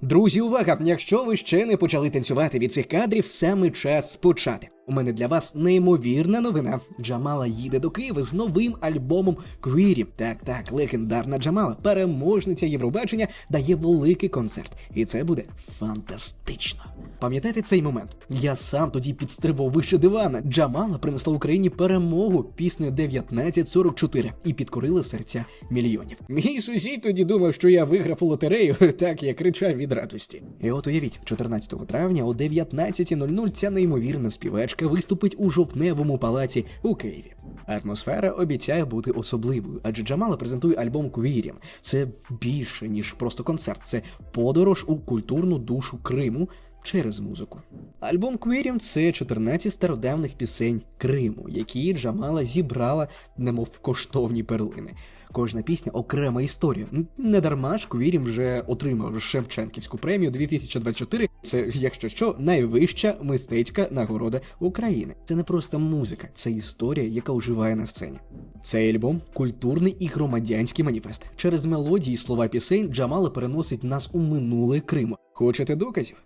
Друзі, увага! Якщо ви ще не почали танцювати від цих кадрів, саме час почати. У мене для вас неймовірна новина. Джамала їде до Києва з новим альбомом Квірі. Так, так, легендарна Джамала, переможниця Євробачення, дає великий концерт, і це буде фантастично. Пам'ятаєте цей момент? Я сам тоді підстрибав вище дивана. Джамала принесла Україні перемогу піснею 1944 і підкорила серця мільйонів. Мій сусід тоді думав, що я виграв у лотерею, так я кричав від радості. І от уявіть, 14 травня о 19.00 ця неймовірна співачка виступить у жовтневому палаці у Києві. Атмосфера обіцяє бути особливою, адже Джамала презентує альбом Квірім. Це більше ніж просто концерт, це подорож у культурну душу Криму через музику. Альбом Квірім це 14 стародавних пісень Криму, які Джамала зібрала, немов коштовні перлини. Кожна пісня окрема історія. Не дарма ж Квірім вже отримав Шевченківську премію 2024. Це, якщо що, найвища мистецька нагорода України. Це не просто музика, це історія, яка оживає на сцені. Цей альбом культурний і громадянський маніфест. Через мелодії і слова пісень Джамала переносить нас у минуле Криму. Хочете доказів?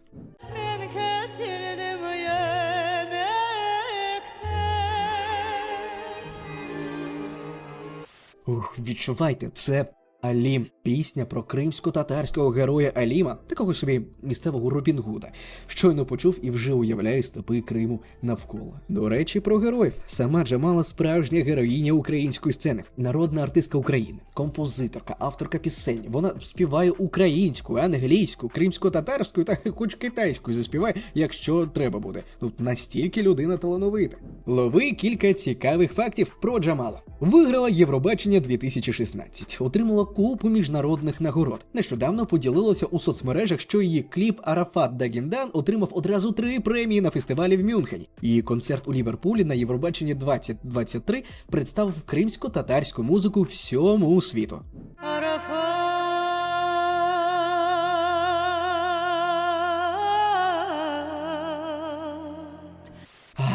Ух, відчувайте, це Алім, пісня про кримсько-татарського героя Аліма, такого собі місцевого Робін Гуда. Щойно почув і вже уявляє степи Криму навколо. До речі, про героїв. Сама Джамала справжня героїня української сцени, народна артистка України, композиторка, авторка пісень. Вона співає українською, англійською, кримсько-татарською та хоч китайською заспіває, якщо треба буде. Тут настільки людина талановита. Лови кілька цікавих фактів про Джамала. Виграла Євробачення 2016, отримала купу міжнародних нагород. Нещодавно поділилася у соцмережах, що її кліп Арафат Дагіндан отримав одразу три премії на фестивалі в Мюнхені. Її концерт у Ліверпулі на Євробаченні 2023 представив кримсько-татарську музику всьому світу.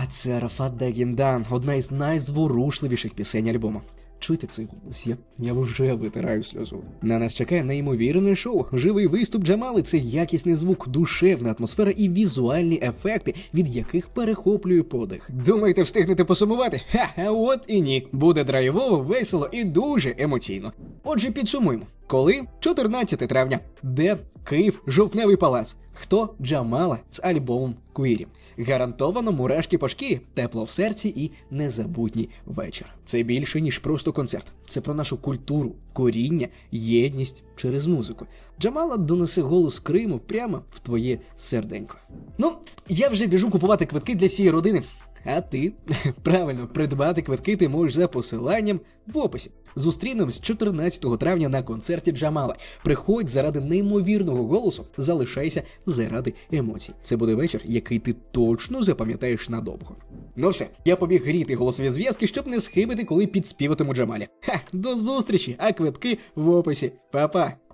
Це Арафат Дагіндан, одна із найзворушливіших пісень альбому. Чуєте цей голос? Я, я вже витираю сльозу. На нас чекає неймовірне шоу, живий виступ Джамали. Це якісний звук, душевна атмосфера і візуальні ефекти, від яких перехоплює подих. Думаєте, встигнете посумувати? Ха, от і ні. Буде драйвово, весело і дуже емоційно. Отже, підсумуємо. Коли 14 травня, де Київ, жовтневий палац. Хто Джамала з альбомом Квірі? Гарантовано мурашки по шкірі, тепло в серці і незабутній вечір. Це більше ніж просто концерт. Це про нашу культуру, коріння, єдність через музику. Джамала донесе голос Криму прямо в твоє серденько. Ну, я вже біжу купувати квитки для всієї родини. А ти правильно придбати квитки ти можеш за посиланням в описі. Зустрінемось 14 травня на концерті Джамала. Приходь заради неймовірного голосу, залишайся заради емоцій. Це буде вечір, який ти точно запам'ятаєш надовго. Ну все, я побіг гріти голосові зв'язки, щоб не схибити, коли підспіватиму Джамалі. Ха, до зустрічі, а квитки в описі. Па-па!